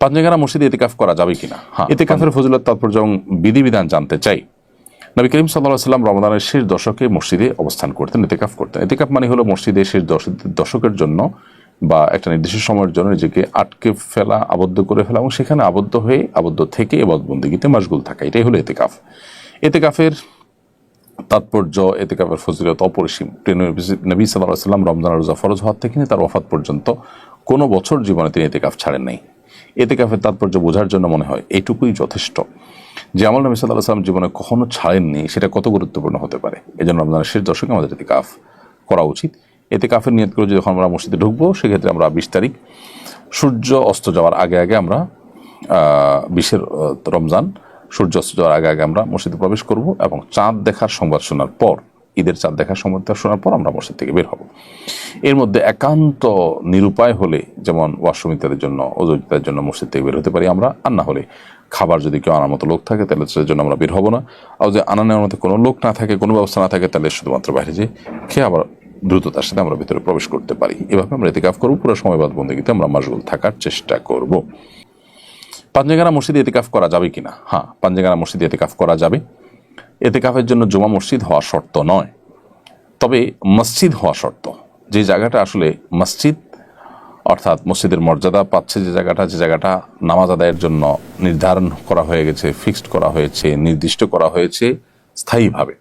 পাঞ্জেগানা মসজিদে এতেকাফ করা যাবে কিনা? হ্যাঁ এতেকাফের ফজিলত তাৎপর্য এবং বিধিবিধান জানতে চাই। নবী করিম সাল্লাহ সাল্লাম রমদানের শেষ দশকে মসজিদে অবস্থান করতেন এতেকাফ করতেন। এতেকাফ মানে হলো মসজিদে শেষ দশ- দশকের জন্য বা একটা নির্দিষ্ট সময়ের জন্য নিজেকে আটকে ফেলা আবদ্ধ করে ফেলা এবং সেখানে আবদ্ধ হয়ে আবদ্ধ থেকে এবাদবন্দিগিতে মশগুল থাকা। এটাই হলো এতেকাফ এতেকাফের তাৎপর্য এতেকাফের ফজিলত অপরিসীম। নবী- সাল্লাহ সাল্লাম রমজান রোজা ফরজ হওয়ার থেকে তার ওফাত পর্যন্ত কোনো বছর জীবনে তিনি এতেকাফ ছাড়েন নাই। এতেকাফের তাৎপর্য বোঝার জন্য মনে হয় এইটুকুই যথেষ্ট যে আমল নবী সাল্লাহ সাল্লাম জীবনে কখনো ছাড়েননি, সেটা কত গুরুত্বপূর্ণ হতে পারে? এই জন্য রমজানের শেষ দশকে আমাদের এতে কাফ করা উচিত। এতে কাফের নিয়ত করে যখন আমরা মসজিদে ঢুকবো, সেক্ষেত্রে আমরা বিশ তারিখ, সূর্য অস্ত যাওয়ার আগে আগে আমরা বিশের রমজান, সূর্য অস্ত যাওয়ার আগে আগে আমরা মসজিদে প্রবেশ করব এবং চাঁদ দেখার সংবাদ শোনার পর, ঈদের চাঁদ দেখার সংবাদ শোনার পর আমরা মসজিদ থেকে বের হব। এর মধ্যে একান্ত নিরুপায় হলে, যেমন ওয়াশরুম ইত্যাদির জন্য ইত্যাদির জন্য মসজিদ থেকে বের হতে পারি আমরা, আর না হলে খাবার যদি কেউ আনার মতো লোক থাকে, তাহলে সেটার জন্য আমরা বের হব না। আর যদি আনা নেওয়ার মতো কোনো লোক না থাকে, কোনো ব্যবস্থা না থাকে, তাহলে শুধুমাত্র বাইরে যে খেয়ে আবার দ্রুততার সাথে আমরা ভিতরে প্রবেশ করতে পারি। এভাবে আমরা এতেকাফ করব, পুরো সময় সময়বাদ বন্দীতে আমরা মাসগুল থাকার চেষ্টা করব। পাঞ্জেগানা মসজিদে এতেকাফ করা যাবে কিনা? হ্যাঁ পাঞ্জেগানা মসজিদে এতেকাফ করা যাবে। এতেকাফের জন্য জমা মসজিদ হওয়া শর্ত নয়। তবে মসজিদ হওয়া শর্ত। যে জায়গাটা আসলে মসজিদ, অর্থাৎ মসজিদের মর্যাদা পাচ্ছে যে জায়গাটা যে জায়গাটা নামাজ আদায়ের জন্য নির্ধারণ করা হয়ে গেছে ফিক্সড করা হয়েছে, নির্দিষ্ট করা হয়েছে স্থায়ীভাবে।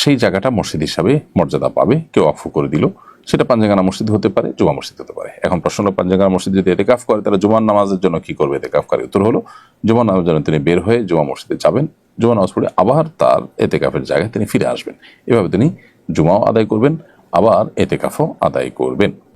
সেই জায়গাটা মসজিদ হিসাবে মর্যাদা পাবে, কেউ অফ করে দিল। সেটা পাঞ্জাগানা মসজিদ হতে পারে, জুমা মসজিদ হতে পারে। এখন প্রশ্ন হলো পাঞ্জাগানা মসজিদ যদি এতেকাফ করে, তাহলে জুমার নামাজের জন্য কি করবে এতেকাফ করে? উত্তর হলো জুমার নামাজের জন্য তিনি বের হয়ে জুমা মসজিদে যাবেন। জুমা নামাজ পড়ে আবার তার এতেকাফের জায়গায় তিনি ফিরে আসবেন। এভাবে তিনি জুমাও আদায় করবেন। আবার এতে এতেকাফও আদায় করবেন।